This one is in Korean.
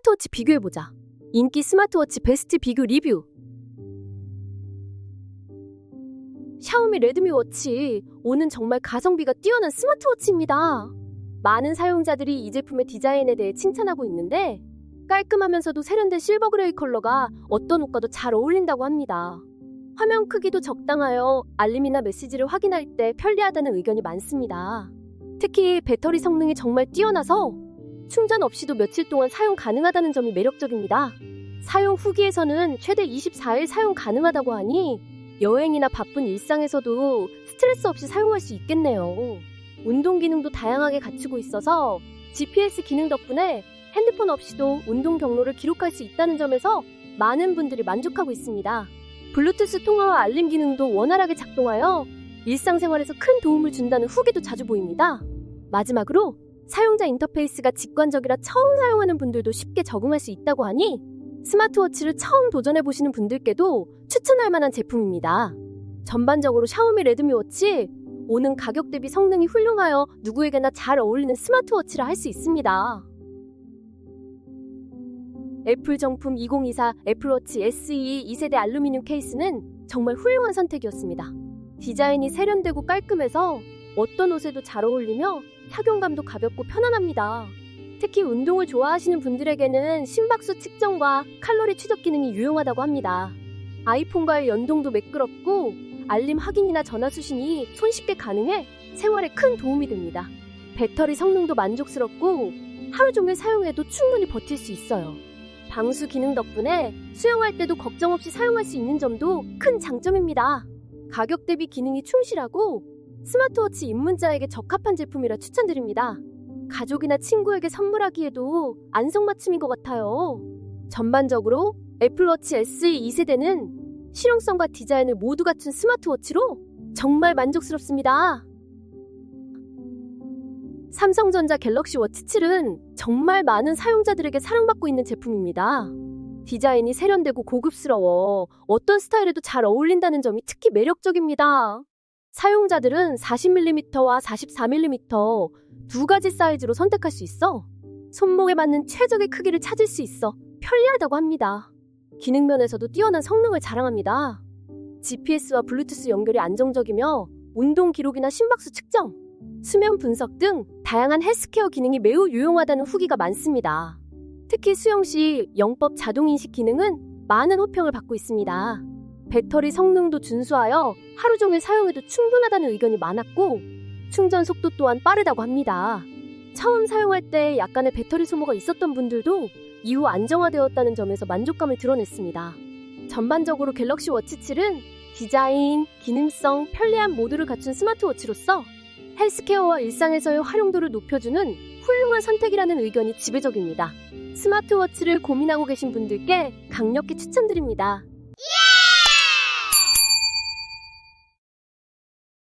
스마트워치 비교해보자. 인기 스마트워치 베스트 비교 리뷰. 샤오미 레드미 워치. 오는 정말 가성비가 뛰어난 스마트워치입니다. 많은 사용자들이 이 제품의 디자인에 대해 칭찬하고 있는데 깔끔하면서도 세련된 실버 그레이 컬러가 어떤 옷과도 잘 어울린다고 합니다. 화면 크기도 적당하여 알림이나 메시지를 확인할 때 편리하다는 의견이 많습니다. 특히 배터리 성능이 정말 뛰어나서 충전 없이도 며칠 동안 사용 가능하다는 점이 매력적입니다. 사용 후기에서는 최대 24일 사용 가능하다고 하니 여행이나 바쁜 일상에서도 스트레스 없이 사용할 수 있겠네요. 운동 기능도 다양하게 갖추고 있어서 GPS 기능 덕분에 핸드폰 없이도 운동 경로를 기록할 수 있다는 점에서 많은 분들이 만족하고 있습니다. 블루투스 통화와 알림 기능도 원활하게 작동하여 일상생활에서 큰 도움을 준다는 후기도 자주 보입니다. 마지막으로 사용자 인터페이스가 직관적이라 처음 사용하는 분들도 쉽게 적응할 수 있다고 하니 스마트워치를 처음 도전해 보시는 분들께도 추천할 만한 제품입니다. 전반적으로 샤오미 레드미 워치 오는 가격 대비 성능이 훌륭하여 누구에게나 잘 어울리는 스마트워치라 할 수 있습니다. 애플 정품 2024 애플워치 SE 2세대 알루미늄 케이스는 정말 훌륭한 선택이었습니다. 디자인이 세련되고 깔끔해서 어떤 옷에도 잘 어울리며 착용감도 가볍고 편안합니다. 특히 운동을 좋아하시는 분들에게는 심박수 측정과 칼로리 추적 기능이 유용하다고 합니다. 아이폰과의 연동도 매끄럽고 알림 확인이나 전화 수신이 손쉽게 가능해 생활에 큰 도움이 됩니다. 배터리 성능도 만족스럽고 하루 종일 사용해도 충분히 버틸 수 있어요. 방수 기능 덕분에 수영할 때도 걱정 없이 사용할 수 있는 점도 큰 장점입니다. 가격 대비 기능이 충실하고 스마트워치 입문자에게 적합한 제품이라 추천드립니다. 가족이나 친구에게 선물하기에도 안성맞춤인 것 같아요. 전반적으로 애플워치 SE 2세대는 실용성과 디자인을 모두 갖춘 스마트워치로 정말 만족스럽습니다. 삼성전자 갤럭시 워치 7은 정말 많은 사용자들에게 사랑받고 있는 제품입니다. 디자인이 세련되고 고급스러워 어떤 스타일에도 잘 어울린다는 점이 특히 매력적입니다. 사용자들은 40mm와 44mm 두 가지 사이즈로 선택할 수 있어 손목에 맞는 최적의 크기를 찾을 수 있어 편리하다고 합니다. 기능 면에서도 뛰어난 성능을 자랑합니다. GPS와 블루투스 연결이 안정적이며 운동 기록이나 심박수 측정, 수면 분석 등 다양한 헬스케어 기능이 매우 유용하다는 후기가 많습니다. 특히 수영 시 영법 자동 인식 기능은 많은 호평을 받고 있습니다. 배터리 성능도 준수하여 하루 종일 사용해도 충분하다는 의견이 많았고 충전 속도 또한 빠르다고 합니다. 처음 사용할 때 약간의 배터리 소모가 있었던 분들도 이후 안정화되었다는 점에서 만족감을 드러냈습니다. 전반적으로 갤럭시 워치 7은 디자인, 기능성, 편리한 모두를 갖춘 스마트워치로서 헬스케어와 일상에서의 활용도를 높여주는 훌륭한 선택이라는 의견이 지배적입니다. 스마트워치를 고민하고 계신 분들께 강력히 추천드립니다.